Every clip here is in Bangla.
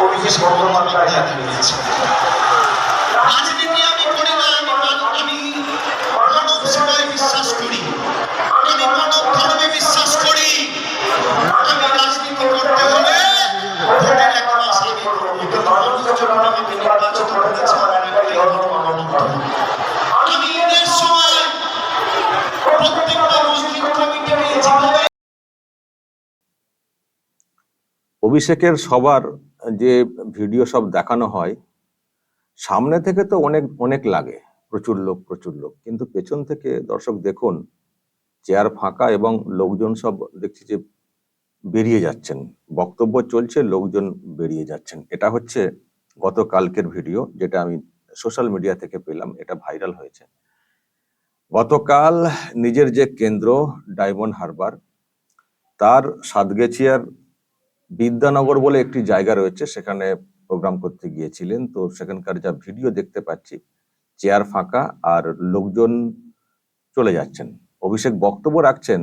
অভিষেক বন্দ্যোপাধ্যায় হাতে নিয়েছে রাজনীতি অভিষেকের সবার যে ভিডিও সব দেখানো হয়, সামনে থেকে তো অনেক অনেক লাগে। প্রচুর লোক প্রচুর লোক। কিন্তু পেছন থেকে দর্শক দেখুন, চেয়ার ফাঁকা এবং লোকজন সব দেখছি যে বেরিয়ে যাচ্ছেন। বক্তব্য চলছে, লোকজন বেরিয়ে যাচ্ছেন। এটা হচ্ছে গতকালকের ভিডিও, যেটা আমি সোশ্যাল মিডিয়া থেকে পেলাম, এটা ভাইরাল হয়েছে। গতকাল নিজের যে কেন্দ্র, ডায়মন্ড হারবার, তার সাতগেছিয়ার বিদ্যানগর বলে একটি জায়গা রয়েছে, সেখানে প্রোগ্রাম করতে গিয়েছিলেন। তো সেখানকার যা ভিডিও দেখতে পাচ্ছি চেয়ার ফাঁকা আর লোকজন চলে যাচ্ছেন। অভিষেক, বক্তব্য রাখছেন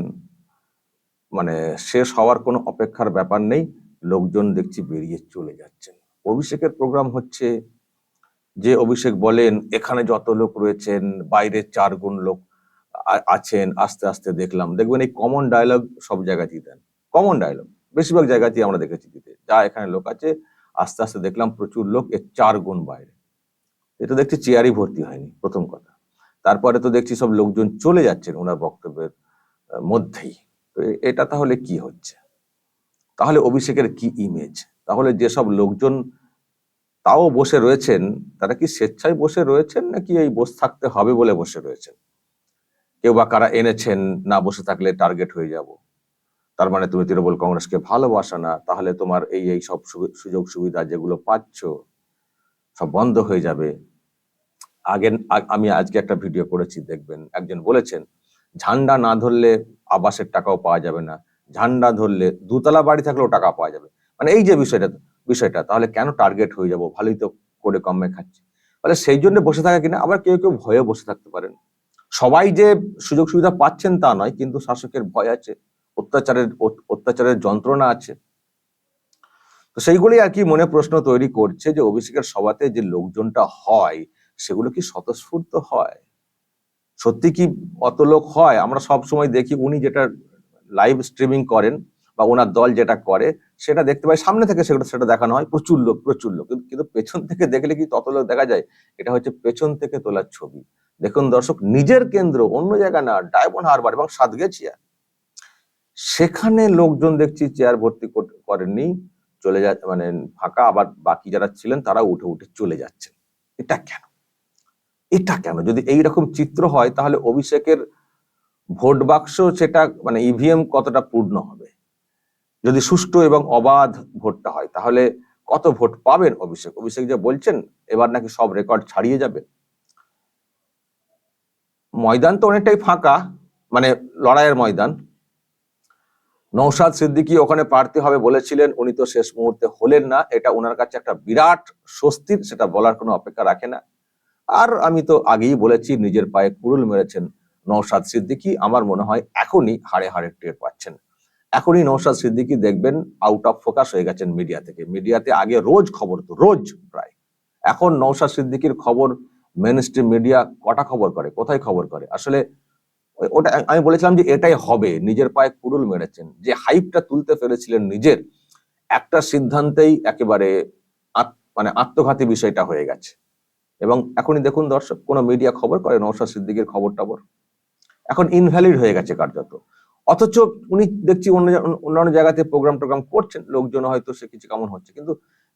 মানে শেষ হওয়ার কোনো অপেক্ষার ব্যাপার নেই, লোকজন দেখছি বেরিয়ে চলে যাচ্ছেন। অভিষেকের প্রোগ্রাম হচ্ছে যে অভিষেক বলেন, এখানে যত লোক রয়েছেন, বাইরে চার গুণ লোক আছেন, আস্তে আস্তে দেখলাম। দেখবেন এই কমন ডায়লগ সব জায়গাতেই দেন। কমন ডায়লগ বেশিরভাগ জায়গাতেই আমরা দেখেছি দিতে যা এখানে লোক আছে, আস্তে আস্তে দেখলাম প্রচুর লোক এর চার গুণ বাইরে। এটা দেখছি চেয়ারই ভর্তি হয়নি, প্রথম কথা। তারপরে তো দেখছি সব লোকজন চলে যাচ্ছেন ওনার বক্তব্যের মধ্যেই। তো এটা তাহলে কি হচ্ছে? তাহলে অভিষেকের কি ইমেজ তাহলে যেসব লোকজন তাও বসে রয়েছেন, তারা কি স্বেচ্ছায় বসে রয়েছেন নাকি এই বসে থাকতে হবে বলে বসে রয়েছেন? কেউ বা কারা এনেছেন, না বসে থাকলে টার্গেট হয়ে যাব? তার মানে তুমি তৃণমূল কংগ্রেসকে ভালোবাসো না, তাহলে তোমার এই এই সব সুযোগ সুবিধা যেগুলো পাচ্ছ সব বন্ধ হয়ে যাবে। আগে আমি আজকে একটা ভিডিও করেছি, দেখবেন। একজন বলেছেন, ঝান্ডা না ধরলে আবাসের টাকাও পাওয়া যাবে না। ঝান্ডা ধরলে দুতলা বাড়ি থাকলেও টাকা পাওয়া যাবে। মানে এই যে বিষয়টা বিষয়টা, তাহলে কেন টার্গেট হয়ে যাব? ভালোই তো করে কমে খাচ্ছি। তাহলে সেই জন্য বসে থাকা কিনা? আবার কেউ কেউ ভয়ে বসে থাকতে পারেন। সবাই যে সুযোগ সুবিধা পাচ্ছেন তা নয়, কিন্তু শাসকের ভয় আছে। অত্যাচারের অত্যাচারের যন্ত্রণা আছে। তো সেইগুলি আর কি মনে প্রশ্ন তৈরি করছে যে অভিষেকের সভাতে যে লোকজনটা হয়, সেগুলো কি স্বতঃস্ফূর্ত হয়? সত্যি কি অত লোক হয়? আমরা সব সময় দেখি উনি যেটা লাইভ স্ট্রিমিং করেন বা ওনার দল যেটা করে, সেটা দেখতে পাই। সামনে থেকে সেটা সেটা দেখানো হয়। প্রচুর লোক প্রচুর লোক। কিন্তু- পেছন থেকে দেখলে কি তত লোক দেখা যায়? এটা হচ্ছে পেছন থেকে তোলার ছবি। দেখুন দর্শক, নিজের কেন্দ্র, অন্য জায়গা না, ডায়মন্ড হারবার এবং সাতগেছিয়া। সেখানে লোকজন দেখছি চেয়ার ভর্তি করেননি, চলে যা মানে ফাঁকা, আবার বাকি যারা ছিলেন তারা উঠে উঠে চলে যাচ্ছেন। এটা কেন? এটা কেন? যদি এইরকম চিত্র হয়, তাহলে অভিষেকের ভোট বাক্স সেটা মানে ইভিএম কতটা পূর্ণ হবে? যদি সুষ্ঠু এবং অবাধ ভোটটা হয়, তাহলে কত ভোট পাবেন অভিষেক? অভিষেক যে বলছেন, এবার নাকি সব রেকর্ড ছাড়িয়ে যাবে। ময়দান তো অনেকটাই ফাঁকা মানে লড়াইয়ের ময়দান। নৌসাদ সিদ্দিকী ওখানে প্রার্থী হবে বলেছিলেন, উনি তো শেষ মুহূর্তে হলেন না। এটা ওনার কাছে একটা বিরাট স্বস্তির, সেটা বলার কোনো অপেক্ষা রাখে না। আর আমি তো আগেই বলেছি, নিজের পায়ে কুড়ুল মেরেছেন নৌসাদ সিদ্দিকী। আমার মনে হয় এখনই হাড়ে হাড়ে টের পাচ্ছেন। এখনই নৌসাদ সিদ্দিকী দেখবেন আউট অফ ফোকাস হয়ে গেছেন মিডিয়া থেকে। মিডিয়াতে আগে রোজ খবর তো, রোজ প্রায়। এখন নৌসাদ সিদ্দিকীর খবর মেন মিডিয়া কটা খবর করে, কোথায় খবর করে? আসলে ওটা আমি বলেছিলাম যে এটাই হবে। নিজের পায়ে কুড়ুল মেরেছেন। যে হাইপটা তুলতে পেরেছিলেন নিজের, একটা সিদ্ধান্তেই একেবারে মানে আত্মঘাতী বিষয়টা হয়ে গেছে। এবং এখনই দেখুন দর্শক, কোন মিডিয়া খবর করে? নৌসাদ সিদ্দিকের খবর টবর? এখন ইনভ্যালিড হয়ে গেছে কার্যত। অথচ উনি দেখছি অন্য অন্যান্য জায়গাতে প্রোগ্রাম টোগ্রাম করছেন, লোকজন হয়তো সে কিছু কেমন হচ্ছে। কিন্তু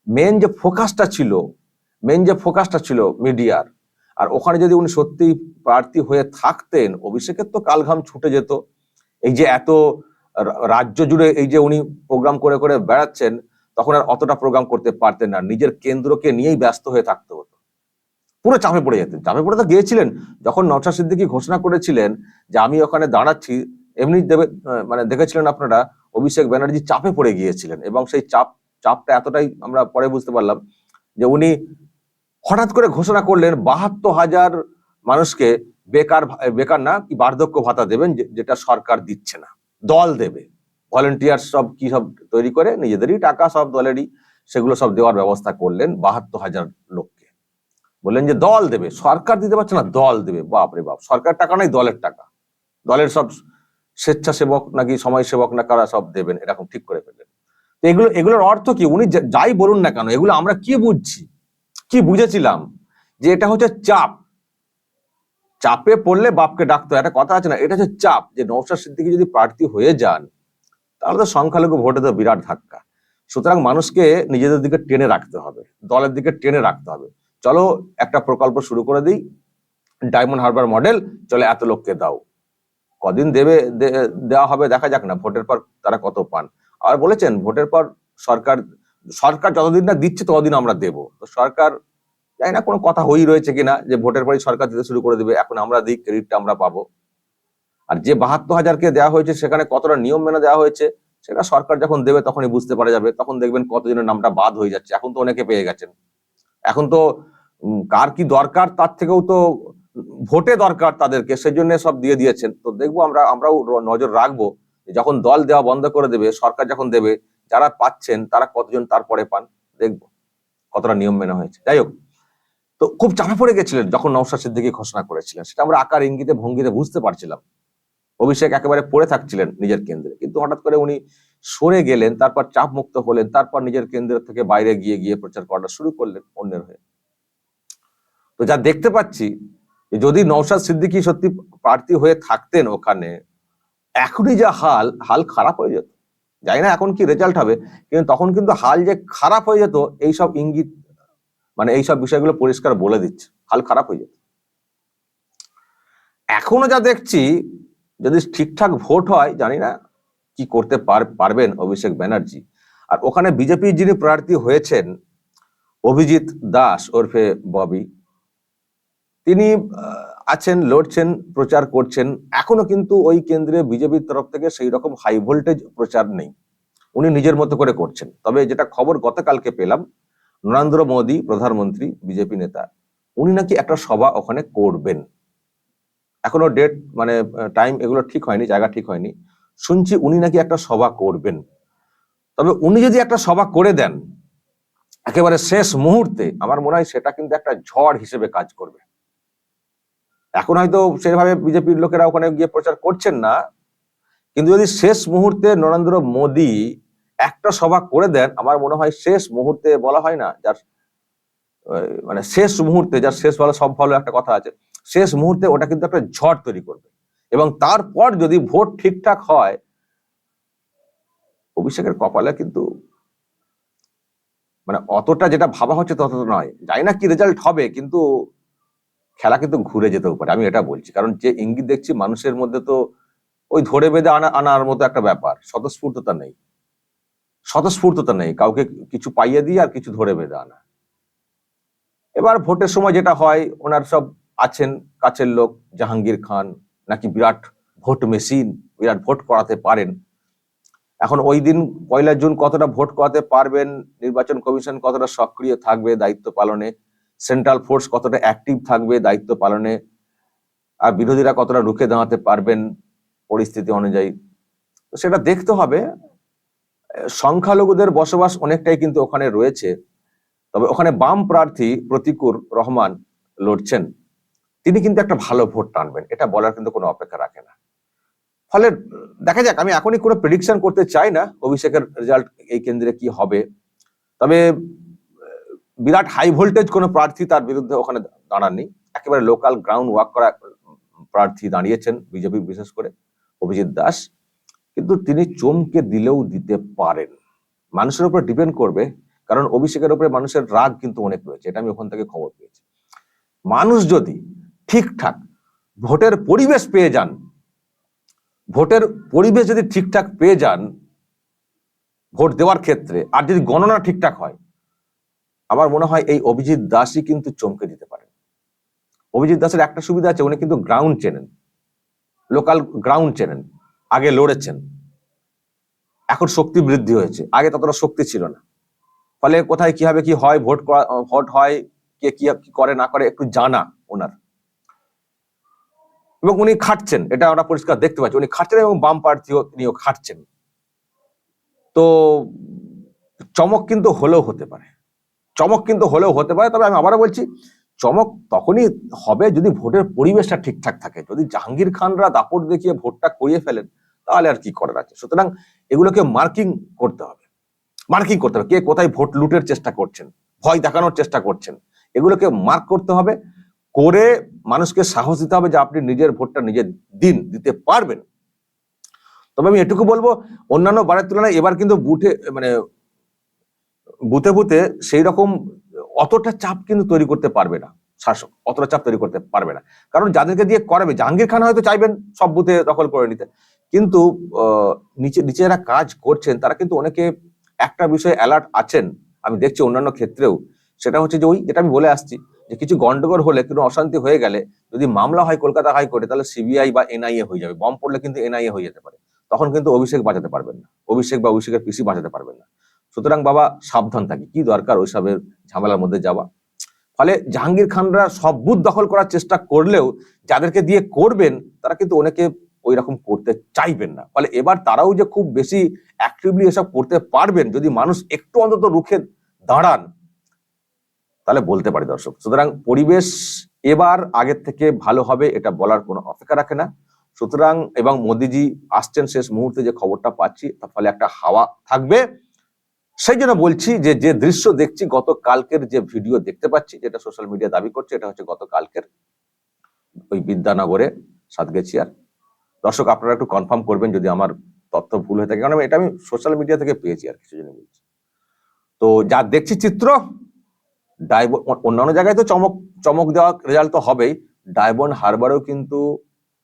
মেন যে ফোকাসটা ছিল মেন যে ফোকাসটা ছিল মিডিয়ার আর ওখানে যদি উনি সত্যি প্রার্থী হয়ে থাকতেন, অভিষেকের তো কালঘাম ছুটে যেত। এই যে এত রাজ্য জুড়ে এই যে উনি প্রোগ্রাম করে করে বেড়াচ্ছেন, তখন আর অতটা প্রোগ্রাম করতে পারতেন না। নিজের কেন্দ্রকে নিয়েই ব্যস্ত হয়ে থাকতে হতো। পুরো চাপে পড়ে যেতেন। চাপে পড়ে তো গিয়েছিলেন। যখন নওশাদ সিদ্দিকী ঘোষণা করেছিলেন যে আমি ওখানে দাঁড়াচ্ছি, এমনি দেবে মানে দেখেছিলেন আপনারা, অভিষেক ব্যানার্জি চাপে পড়ে গিয়েছিলেন। এবং সেই চাপ, চাপটা এতটাই আমরা পরে বুঝতে পারলাম যে উনি হঠাৎ করে ঘোষণা করলেন বাহাত্তর হাজার মানুষকে বেকার বেকার না, কি বার্ধক্য ভাতা দেবেন যেটা সরকার দিচ্ছে না। দল দেবে। ভলেন্টিয়ার সব কি সব তৈরি করে, নিজেদেরই টাকা সব দলেরই, সেগুলো সব দেওয়ার ব্যবস্থা করলেন বাহাত্তর হাজার লোককে। বললেন যে দল দেবে। সরকার দিতে পারছে না, দল দেবে। বাপ রে বাপ, সরকার টাকা নাই, দলের টাকা। দলের সব স্বেচ্ছাসেবক নাকি সমাজসেবক না কারা সব দেবেন, এরকম ঠিক করে ফেললেন। তো এগুলো, এগুলোর অর্থ কি? উনি যাই বলুন না কেন, এগুলো আমরা কি বুঝছি? কি বুঝেছিলাম? যে এটা হচ্ছে চাপ। চাপে পড়লে বাপকে ডাকতে একটা কথা আছে না, এটা হচ্ছে চাপ। যে নৌসাদ সিদ্দিকি যদি প্রার্থী হয়ে যান, তাহলে তো সংখ্যালঘু ভোটে তো বিরাট ধাক্কা। সুতরাং মানুষকে নিজেদের দিকে টেনে রাখতে হবে, দলের দিকে টেনে রাখতে হবে। চলো একটা প্রকল্প শুরু করে দিই। ডায়মন্ড হারবার মডেল, চলে এত লোককে দাও। কদিন দেবে দেওয়া হবে, দেখা যাক না, ভোটের পর তারা কত পান। আর বলেছেন, ভোটের পর সরকার সরকার যতদিন না দিচ্ছে, ততদিন আমরা দেব। তো সরকার, জানি না কোনো কথা হয়েই রয়েছে কিনা, যে ভোটের পরে সরকার দিতে শুরু করে দেবে, এখন আমরা দিই ক্রেডিটটা আমরা পাবো। আর যে বাহাত্তর হাজারকে দেওয়া হয়েছে, সেখানে কতটা নিয়ম মেনে দেওয়া হয়েছে, সেটা সরকার যখন দেবে, তখনই বুঝতে পারা যাবে। তখন দেখবেন কতজনের নামটা বাদ হয়ে যাচ্ছে। এখন তো অনেকে পেয়ে গেছেন। এখন তো কার কি দরকার, তার থেকেও তো ভোটে দরকার তাদেরকে সেই জন্য সব দিয়ে দিয়েছেন। তো দেখব আমরা, আমরাও নজর রাখব যখন দল দেওয়া বন্ধ করে দেবে, সরকার যখন দেবে যারা পাচ্ছেন, তারা কতজন তারপরে পান, দেখব কতটা নিয়ম মেনে হয়েছে। যাই হোক তো খুব চাপে পড়ে গেছিলেন যখন নওশাদ সিদ্দিকী ঘোষণা করেছিলেন। সেটা আমরা আকার ইঙ্গিতে, ভঙ্গিতে বুঝতে পারছিলাম। অভিষেক একেবারে পড়ে থাকছিলেন নিজের কেন্দ্রে। কিন্তু হঠাৎ করে উনি সরে গেলেন, তারপর চাপ মুক্ত হলেন, তারপর নিজের কেন্দ্র থেকে বাইরে গিয়ে গিয়ে প্রচার করাটা শুরু করলেন অন্যের হয়ে। তো যা দেখতে পাচ্ছি যদি নওশাদ সিদ্দিকী সত্যি প্রার্থী হয়ে থাকতেন ওখানে, এখনই যা হাল হাল খারাপ হয়ে যেত। জানি না এখন কি রেজাল্ট হবে, কিন্তু তখন কিন্তু হাল যে খারাপ হয়ে যেত, এইসব ইঙ্গিত মানে এইসব বিষয়গুলো পরিষ্কার বলে দিচ্ছে। হাল খারাপ হয়ে যেত। এখনও যা দেখছি, যদি ঠিকঠাক ভোট হয়, জানি না কি করতে পার- পারবেন অভিষেক ব্যানার্জি। আর ওখানে বিজেপির যিনি প্রার্থী হয়েছেন, অভিজিৎ দাস ওরফে ববি, তিনি আছেন, লড়ছেন, প্রচার করছেন, এখনও কিন্তু ওই কেন্দ্রে বিজেপির তরফ থেকে সেই রকম হাই ভোল্টেজ প্রচার নেই। উনি নিজের মতো করে করছেন। তবে যেটা খবর গতকালকে পেলাম, নরেন্দ্র মোদী, প্রধানমন্ত্রী, বিজেপি নেতা, উনি নাকি একটা সভা ওখানে করবেন। এখনও ডেট মানে টাইম এগুলো ঠিক হয়নি, জায়গা ঠিক হয়নি। শুনছি উনি নাকি একটা সভা করবেন। তবে উনি যদি একটা সভা করে দেন, একেবারে শেষ মুহূর্তে, আমার মনে হয় সেটা কিন্তু একটা ঝড় হিসেবে কাজ করবে। এখন হয়তো সেভাবে বিজেপির লোকেরা ওখানে গিয়ে প্রচার করছেন না, কিন্তু যদি শেষ মুহূর্তে নরেন্দ্র মোদী একটা সভা করে দেন, আমার মনে হয় শেষ মুহূর্তে বলা হয় না, যার মানে শেষ মুহূর্তে, যার শেষ ভালো সব ভালো একটা কথা আছে, শেষ মুহূর্তে ওটা কিন্তু একটা ঝড় তৈরি করবে। এবং তারপর যদি ভোট ঠিকঠাক হয়, অভিষেকের কপালে কিন্তু মানে অতটা যেটা ভাবা হচ্ছে ততটা নয়। জানি না কি রেজাল্ট হবে, কিন্তু খেলা কিন্তু ঘুরে যেতেও পারে, আমি এটা বলছি। কারণ যে ইঙ্গিত দেখছি মানুষের মধ্যে তো ওই ধরে বেঁধে আনা, আনার মতো একটা ব্যাপার, স্বতঃস্ফূর্ততা নেই। স্বতঃস্ফূর্ততা নেই, কাউকে কিছু পাইয়ে দিয়ে আর কিছু ধরে বেঁধে আনা। এবার ভোটের সময় যেটা হয়, ওনার সব আছেন কাছের লোক, জাহাঙ্গীর খান, নাকি বিরাট ভোট মেশিন, বিরাট ভোট করাতে পারেন। এখন ওই দিন পয়লা জুন কতটা ভোট করাতে পারবেন, নির্বাচন কমিশন কতটা সক্রিয় থাকবে, দায়িত্ব পালনে সেন্ট্রাল ফোর্স কতটা অ্যাক্টিভ থাকবে, দায়িত্ব পালনে, আর বিরোধীরা কতটা রুখে দাঁড়াতে পারবেন পরিস্থিতি অনুযায়ী। তো সেটা দেখতে হবে। সংখ্যালঘুদের বসবাস অনেকটাই কিন্তু ওখানে রয়েছে। তবে ওখানে বাম প্রার্থী প্রতিকুর রহমান লড়ছেন। তিনি কিন্তু একটা ভালো ভোট টানবেন, এটা বলার কিন্তু কোনো অপেক্ষা রাখে না। ফলে দেখা যাক, আমি এখনই কোনো প্রেডিকশন করতে চাই না অভিষেকের রেজাল্ট এই কেন্দ্রে কি হবে। তবে বিরাট হাই ভোল্টেজ কোনো প্রার্থী তার বিরুদ্ধে ওখানে দাঁড়াননি। একেবারে লোকাল গ্রাউন্ড ওয়ার্ক করা প্রার্থী দাঁড়িয়েছেন বিজেপি বিশেষ করে অভিজিৎ দাস। কিন্তু তিনি চমকে দিলেও দিতে পারেন। মানুষের উপর ডিপেন্ড করবে, কারণ অভিষেকের উপরে মানুষের রাগ কিন্তু অনেক রয়েছে, এটা আমি ওখান থেকে খবর পেয়েছি। মানুষ যদি ঠিকঠাক ভোটের পরিবেশ পেয়ে যান, ভোটের পরিবেশ যদি ঠিকঠাক পেয়ে যান, ভোট দেওয়ার ক্ষেত্রে, আর যদি গণনা ঠিকঠাক হয় আমার মনে হয় এই অভিজিৎ দাসই কিন্তু চমকে দিতে পারেন। অভিজিৎ দাসের একটা সুবিধা আছে, উনি কিন্তু গ্রাউন্ড চেনেন। লোকাল গ্রাউন্ড চেনেন, আগে লড়েছেন। এখন শক্তি বৃদ্ধি হয়েছে। আগে ততটা শক্তি ছিল না। ফলে কোথায় কি হবে, কি হয়, ভোট করা, ভোট হয়, কে কি কি করে, না করে, একটু জানা ওনার। এবং উনি খাটছেন, এটা আমরা পরিষ্কার দেখতে পাচ্ছি। উনি খাটছেন এবং বাম প্রার্থীও, তিনিও খাটছেন। তো চমক কিন্তু হলেও হতে পারে। চমক কিন্তু হলেও হতে পারে, তবে আমি আবারও বলছি, চমক তখনই হবে যদি ভোটের পরিবেশটা ঠিকঠাক থাকে। যদি জাহাঙ্গীর খানরা দাপট দেখিয়ে ভোটটা করিয়ে ফেলেন, তাহলে আর কি করার আছে? সুতরাং এগুলোকে মার্কিং করতে হবে। মার্কিং করতে হবে। কে কোথায় ভোট লুটের চেষ্টা করছেন? ভয় দেখানোর চেষ্টা করছেন। এগুলোকে মার্ক করতে হবে। করে মানুষকে সাহস দিতে হবে যে আপনি নিজের ভোটটা নিজে দিন দিতে পারবেন। তবে আমি এটুকু বলব, অন্যান্য বারের তুলনায় এবার কিন্তু বুথে মানে বুথে বুথে সেই রকম অতটা চাপ কিন্তু তৈরি করতে পারবে না, শাসক। অতটা চাপ তৈরি করতে পারবে না। কারণ যাদেরকে দিয়ে করাবে, জাহাঙ্গীর খান হয়তো চাইবেন সব বুথে দখল করে নিতে। কিন্তু নিচে নিচে যারা কাজ করছেন, তারা কিন্তু অনেকে একটা বিষয়ে অ্যালার্ট আছেন। আমি দেখছি অন্যান্য ক্ষেত্রেও। সেটা হচ্ছে যে ওই যেটা আমি বলে আসছি, যে কিছু গন্ডগোল হলে, কোনো অশান্তি হয়ে গেলে, যদি মামলা হয় কলকাতা হাইকোর্টে, তাহলে সিবিআই বা এনআইএ হয়ে যাবে। বম পড়লে কিন্তু এনআইএ হয়ে যেতে পারে। তখন কিন্তু অভিষেক বাঁচাতে পারবেন না। অভিষেক বা অভিষেকের পিসি বাঁচাতে পারবেন না। সুতরাং বাবা, সাবধান থাকি। কি দরকার ওইসবের ঝামেলার মধ্যে যাওয়া? ফলে জাহাঙ্গীর খানরা সব বুথ দখল করার চেষ্টা করলেও যাদেরকে দিয়ে করবেন, তারা কিন্তু অনেকে ওই রকম করতে চাইবেন না। ফলে এবার তারাও যে খুব বেশি অ্যাক্টিভলি এসব করতে পারবেন, যদি মানুষ একটু অন্তত রুখে দাঁড়ান, তাহলে বলতে পারি দর্শক। সুতরাং পরিবেশ এবার আগের থেকে ভালো হবে, এটা বলার কোনো অপেক্ষা রাখে না। সুতরাং এবং মোদিজি আসছেন শেষ মুহূর্তে যে খবরটা পাচ্ছি, তার ফলে একটা হাওয়া থাকবে। সেই জন্য বলছি যে যে দৃশ্য দেখছি গত কালকের যে ভিডিও দেখতে পাচ্ছি, যেটা সোশ্যাল মিডিয়া দাবি করছে, এটা হচ্ছে গত কালকের ওই বিদ্যানগরে, সাতগেছিয়ার। দর্শক, আপনারা একটু কনফার্ম করবেন যদি আমার তথ্য ভুল হয়ে থাকে, কারণ এটা আমি সোশ্যাল মিডিয়া থেকে পেয়েছি আর কিছু জন্য বলছি। তো যা দেখছি চিত্র অ- অন্যান্য জায়গায় তো চমক চমক দেওয়া রেজাল্ট তো হবেই। ডায়মন্ড হারবারেও কিন্তু,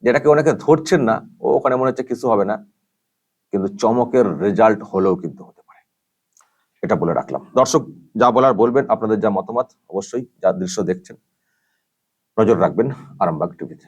যেটাকে অনেকে ধরছেন না, ও ওখানে মনে হচ্ছে কিছু হবে না, কিন্তু চমকের রেজাল্ট হলেও কিন্তু এটা বলে রাখলাম। দর্শক, যা বলার বলবেন, আপনাদের যা মতামত, অবশ্যই যা দৃশ্য দেখছেন, নজর রাখবেন আরামবাগ টিভিতে।